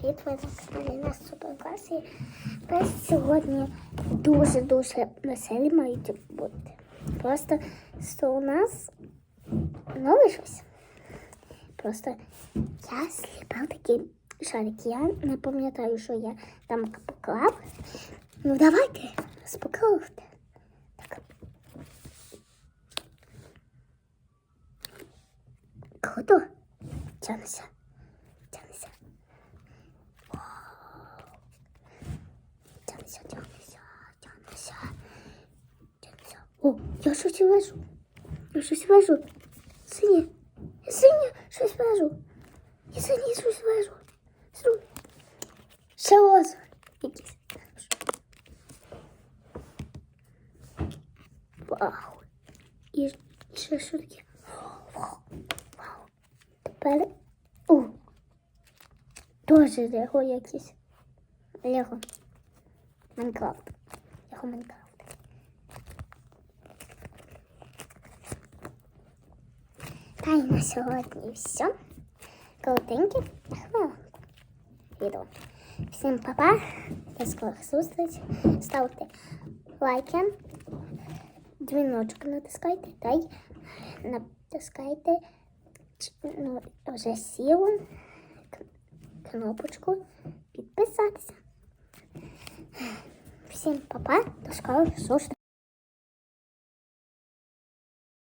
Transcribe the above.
Привіт, ви на на Суперклас. І сьогодні дуже-дуже веселі мають бути. Просто що у нас нове щось. Просто я сліпав такі шарики. Я не пам'ятаю, що я там поклав. Ну давайте спокойте. Так. Круто. Тянуся. Тянуся, тянуся, тянуся. Тянуся. О, я щось вижу. Я щось вижу. Синє. Синє, щось вижу. Я синє щось вижу. Сру. Ще озеро. Вау. І, і ще що таке? Вау. Тепер. О. Тоже Лего якісь. Лего. Майнкрафт. Лего Майнкрафт. Та й на сьогодні все. Хвилинку. Відео. Всім па-па. До скорих зустріч. Ставте лайки. Дзвіночок натискайте. Та й натискайте ну, вже сіло кнопочку підписатися. Всім па-па, до скорих зустрічей.